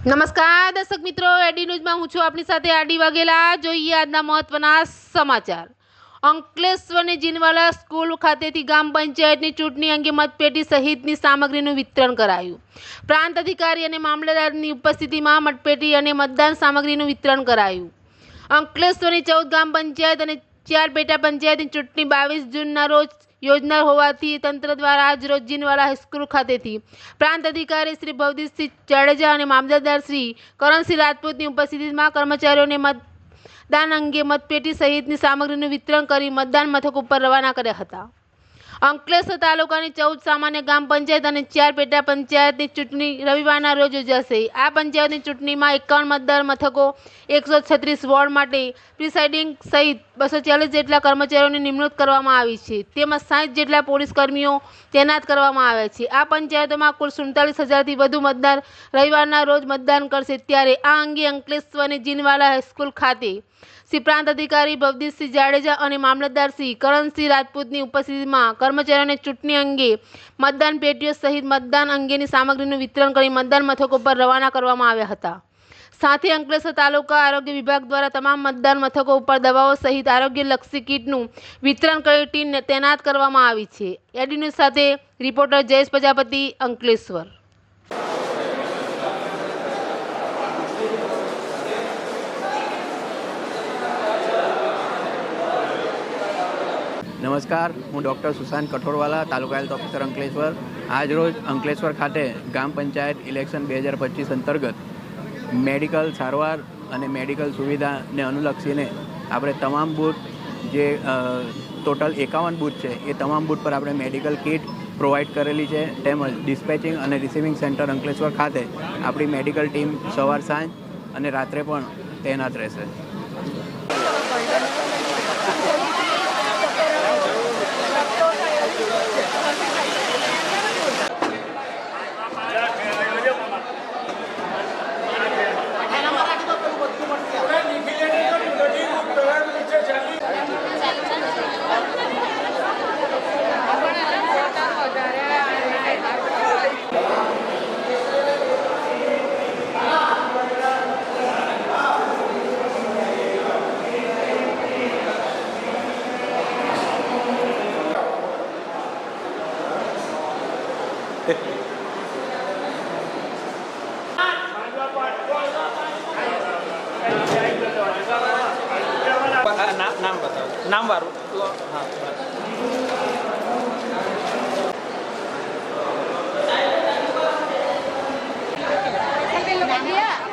નમસ્કાર, દર્શક મિત્રો, એડી ન્યૂઝમાં હું છું આપની સાથે આડી વાઘેલા. જોઈએ આજના મહત્વના સમાચાર. અંકલેશ્વરની જીનવાલા સ્કૂલ ખાતેથી ગામ પંચાયતની ચૂંટણી અંગે મતપેટી સહિતની સામગ્રીનું વિતરણ કરાયું. પ્રાંત અધિકારી અને મામલતદારની ઉપસ્થિતિમાં મતપેટી અને મતદાન સામગ્રીનું વિતરણ કરાયું. અંકલેશ્વરની ચૌદ ગામ પંચાયત અને ચાર પેટા પંચાયતની ચૂંટણી બાવીસ જૂનના રોજ યોજનાર હોવાથી તંત્ર દ્વારા આજ રોજ જીનવાડા હાઈસ્કૂલ ખાતેથી પ્રાંત અધિકારી શ્રી ભવદીપસિંહ જાડેજા અને મામલતદાર શ્રી કરણસિંહ રાજપૂતની ઉપસ્થિતિમાં કર્મચારીઓને મતદાન અંગે મતપેટી સહિતની સામગ્રીનું વિતરણ કરી મતદાન મથક ઉપર રવાના કર્યા હતા. અંકલેશ્વર તાલુકાની ચૌદ સામાન્ય ગામ પંચાયત અને ચાર પેટા પંચાયતની ચૂંટણી રવિવારના રોજ યોજાશે આ પંચાયતની ચૂંટણીમાં એકાવન મતદાર મથકો, એકસો છત્રીસ વોર્ડ માટે પ્રિસાઇડિંગ સહિત બસો ચાલીસ જેટલા કર્મચારીઓની નિમણૂક કરવામાં આવી છે. તેમજ સાઠ જેટલા પોલીસ કર્મીઓ તૈનાત કરવામાં આવ્યા છે. આ પંચાયતોમાં કુલ સુડતાલીસ હજારથી વધુ મતદાર રવિવારના રોજ મતદાન કરશે. ત્યારે આ અંગે અંકલેશ્વરની જીનવાલા હાઈસ્કૂલ ખાતે શ્રી પ્રાંત અધિકારી ભવદીપસિંહ જાડેજા અને મામલતદાર શ્રી કરણસિંહ રાજપૂતની ઉપસ્થિતિમાં કર્મચારીઓને ચૂંટણી અંગે મતદાન પેટીઓ સહિત મતદાન અંગેની સામગ્રીનું વિતરણ કરી મતદાન મથકો પર રવાના કરવામાં આવ્યા હતા. સાથે અંકલેશ્વર તાલુકા આરોગ્ય વિભાગ દ્વારા તમામ મતદાન મથકો ઉપર દવાઓ સહિત આરોગ્યલક્ષી કીટનું વિતરણ કરી ટીમ તૈનાત કરવામાં આવી છે. એડી ન્યૂઝ સાથે રિપોર્ટર જયેશ પ્રજાપતિ અંકલેશ્વર. નમસ્કાર, હું doctor Sushant Kathorwala, taluka health officer Ankleshwar. આજરોજ અંકલેશ્વર ખાતે ગ્રામ પંચાયત ઇલેક્શન બે હજાર પચીસ અંતર્ગત મેડિકલ સારવાર અને મેડિકલ સુવિધાને અનુલક્ષીને આપણે તમામ બૂથ જે ટોટલ એકાવન બૂથ છે, એ તમામ બૂથ પર આપણે મેડિકલ કિટ પ્રોવાઈડ કરેલી છે. તેમજ ડિસ્પેચિંગ અને રિસીવિંગ સેન્ટર અંકલેશ્વર ખાતે આપણી મેડિકલ ટીમ સવાર સાંજ અને રાત્રે પણ તૈનાત રહેશે. Number. Number. Sampai lupa dia.